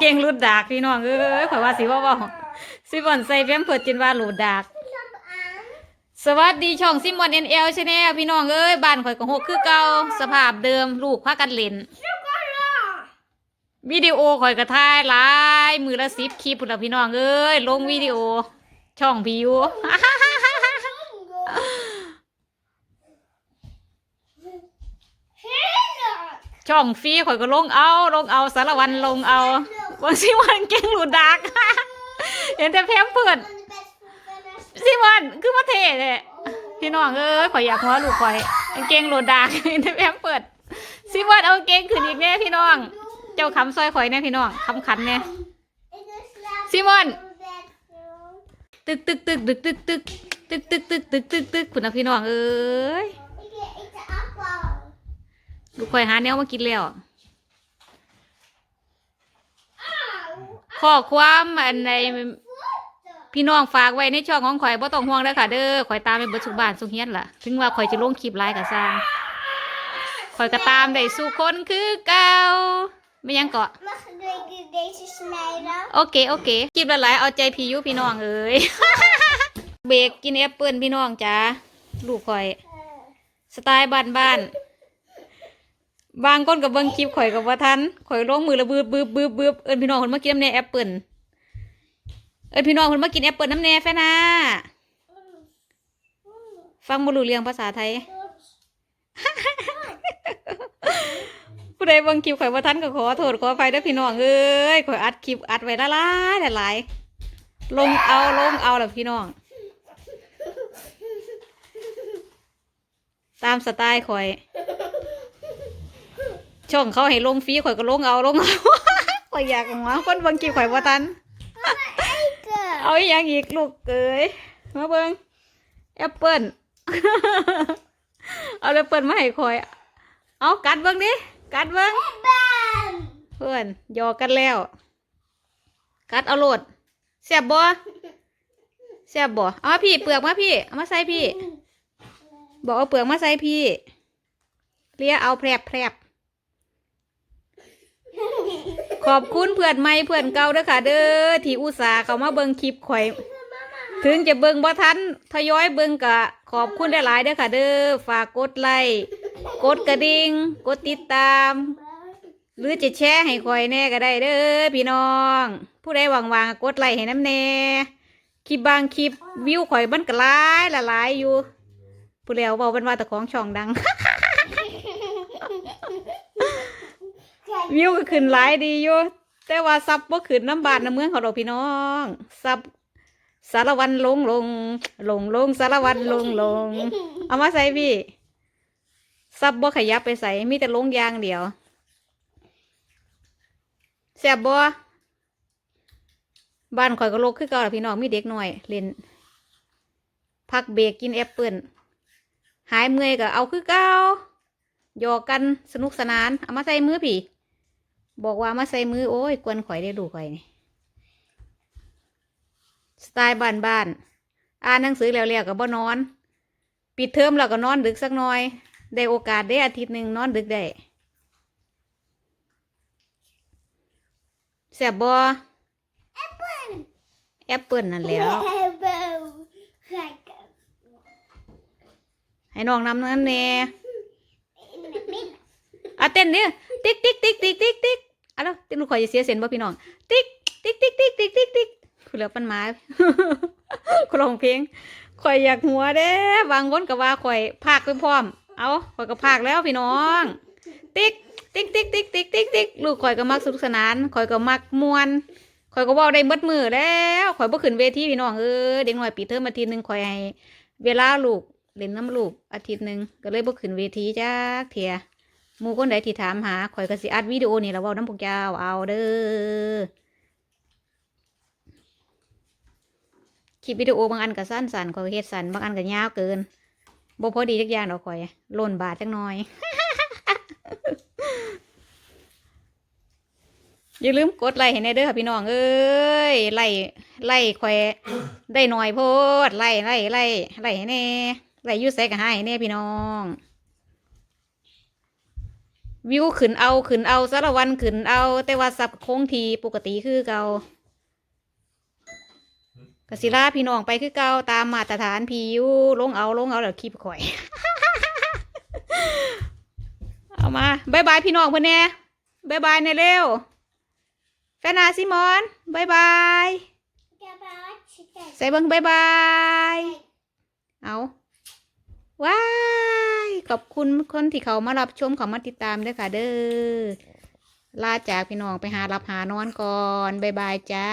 เก่งรูดดากพี่น้องเอ้ยข่อยว่าสีบ่บ่สีบ่อนใส่แพมเพิดจินว่ารูดดากสวัสดีช่องซิมอนเอ็นเอลใช่ไหมพี่น้องเอ้ยบ้านข่อยก็หกคือเก่าสภาพเดิมลูกพากันเล่น วิดีโอข่อยก็ถ่ายหลายมือละสิบคลิปพุ่นละพี่น้องเอ้ยลงวิดีโอ ช่องพิวช่องฟรีข่อยก็ลงเอา ลงเอาสารวันลงเอาบางซิมันเก่งหลุดดักเห็นแต่แพมเพิดซิมันคือมาเทเลยพี่น้องเอ้ยข่อยอยากหัวลูกข่อยเก่งหลุดดักเห็นแต่แพมเพิดซิมันเอาเก่งขึ้นอีกแน่พี่น้อง เจ้าคำซอยข่อยแน่พี่น้องคำขันแน่ Simon ตึกตึกตึกตึกตึกตึกตึกตึกตึกตึกตึกตึกคุณนะพี่น้องเอ้ยลูกข่อยหาแนวมากินแล้วข้อความอันในพี่น้องฝากไว้ในช่องของข่อยบ่ต้องห่วงเด้อค่ะเด้อข่อยตามไปเบิดทุกบ้านทุกเฮียนล่ะ ถึงว่าข่อยจะลงคลิปไลฟ์ก็สร้างข่อยก็ตามได้สู่คนคือเก่า ไม่ยังเกาะ Mag ik deze snijden? โอเคโอเคคลิปละหลายเอาใจพี่อยุพี่น้องเอ้ย เบรกกินแอปเปิลพี่น้องจ้าลูกข่อย สไตล์บ้านบ้านๆบางคนกับเบิ้งคลิปข่อยกับว่าทันข่อยลงมือระบืบบืบบืบบืบเอิญพี่น้องคนมากินน้ำแหน่แอปเปิลเอิญพี่น้องคนมากินแอปเปิลน้ำแหน่แฟนะฟังบ่รู้เรื่องภาษาไทยผู้ ใดเบิ่งคลิปข่อยว่าทันก็ขอโทษขออภัยเด้อพี่น้องเอ้ยข่อยอัดคลิปอัดไว้ละลายละลายลงเอาลงเอาล่ะพี่น้อง ตามสไตล์ข่อย ช่องเขาให้ลงฟรีข่อยก็ลงเอาลงเอาข่อยอยากหัวคนเบิ่งคลิปข่อยว่าทัน เอาอีกอย่างอีกลูกเอ้ยมาเบิ่งแอปเปิลเอาแอปเปิลมาให้ข่อย เอากัดเบิ่งดิ กัดเบิ่ง Ben! เพื่อนหยอกกันแล้ว กัดเอาโลดเสียบบ่เสียบบ่เอามาพี่เปลือกมาพี่ เอามาใส่พี่ บอกเอาเปลือกมาใส่พี่เลียเอาแพรบแพรบขอบคุณเพื่อนใหม่เพื่อนเก่าเด้อค่ะ เด้อที่อุตส่าห์เขามาเบิ่งคลิปข่อย ถึงจะเบิ่งบ่ทันทยอยเบิ่งกะ ขอบคุณหลายๆเด้อค่ะ เด้อฝากกดไลค์ กดกระดิ่งกดติดตาม หรือจะแชร์ให้คอยแน่ก็ได้เด้อพี่น้อง ผู้ใดว่างๆก็กดไลค์ให้น้ำแน่คลิปบางคลิปวิวข่อยมันก็หลายละหลายอยู่ผู้เดียวเบาเป็นว่าแต่ของช่องดัง วิวก็ขึ้นหลายดีอยู่แต่ว่าซับบ่ขึ้นน้ำบาดน้ำเมืองเขาดอกพี่น้องซับสารวันลงลงลงลงสารวันลงลงเอามาใส่พี่ ซับบ่ขยับไปใส่มีแต่ลงยางเดียวแซบบ่บ้านข่อยก็โลกคือเก่าละพี่น้องมีเด็กหน่อยเล่นพักเบรกกินแอปเปิลหายเมื่อยก็เอาคือเก่าหยอกกันสนุกสนานเอามาใส่มือพี่บอกว่ามาใส่มือโอ้ยกวนข่อยได้ดูข่อยนี่สไตล์บ้านบ้านอ่านหนังสือแล้วๆก็บ่นอน ปิดเทอมแล้วก็นอนดึกสักหน่อย ได้โอกาสได้อาทิตย์หนึ่งนอนดึกได้แซ่บบ่แอปเปิลนั่นแหล้ว Hebben. Kijk. ให้น้องนำนั้นแน่ In het midden. อะเต้นดิติ๊กติ๊กติ๊กติ๊กติ๊กติ๊กอะแล้วติ๊กลูกข่อยจะเสียเสียนบ่พี่น้อง ติ๊กติ๊กติ๊กติ๊กติ๊กติ๊กติ๊กคุณเหลือปันไม้คุณร้องเพลงข่อยอยากหัวเด้บางคนก็ว่าข่อยพากไปพร้อม เอาข่อยก็พากแล้วพี่น้อง ติ๊ก ติ๊กติ๊กติ๊กติ๊กติ๊กติ๊กลูกข่อยก็มักสนุกสนานข่อยก็มักมวนข่อยก็ว่าได้เบิดมือแล้วข่อยบ่ขึ้นเวทีพี่น้องเออเด็กหน้อยปีเทอมอาทิตย์หนึ่งข่อยให้เวลาลูกเล่นน้ำลูกอาทิตย์หนึ่งก็เลยบ่ขึ้นเวทีจ้าเทียหมู่คนใดที่ถามหาข่อยก็สิอัดวิดีโอนี่แล้วว้าน้ำพวกเจ้าเอาเด้อคลิปวิดีโอบางอันก็สั้นสันๆข่อยเฮ็ดสั้นบางอันก็ยาวเกิน บ่พอดีจักอย่างดอกข่อยหล่นบาทจักหน่อย อย่าลืมกดไลค์ให้แน่เด้อค่ะพี่น้องเอ้ยไล่ไล่ข่อยได้หน่อยโพดไล่ไล่ไล่ไล่ให้แน่ไล่อยูใส่ก็ให้แน่พี่น้อง วิวขึ้นเอาขึ้นเอาสารวันขึ้นเอา แต่ว่าสับคงทีปกติคือเก่า กสิลาพี่น้องไปคือเก่าตามมาตรฐานพีอยู่ลงเอาลงเอาแล้วคลิปข่อย เอามาบายบายพี่น้องเพื่อนแน่บายบายในเร็วแฟนอาซิมอนบายบายใส่เบิ้งบายบายเอาว้ายขอบคุณคนที่เขามารับชมเขามาติดตามด้วยค่ะเด้อลาจากพี่น้องไปหารับหานอนก่อนบายบายจ้า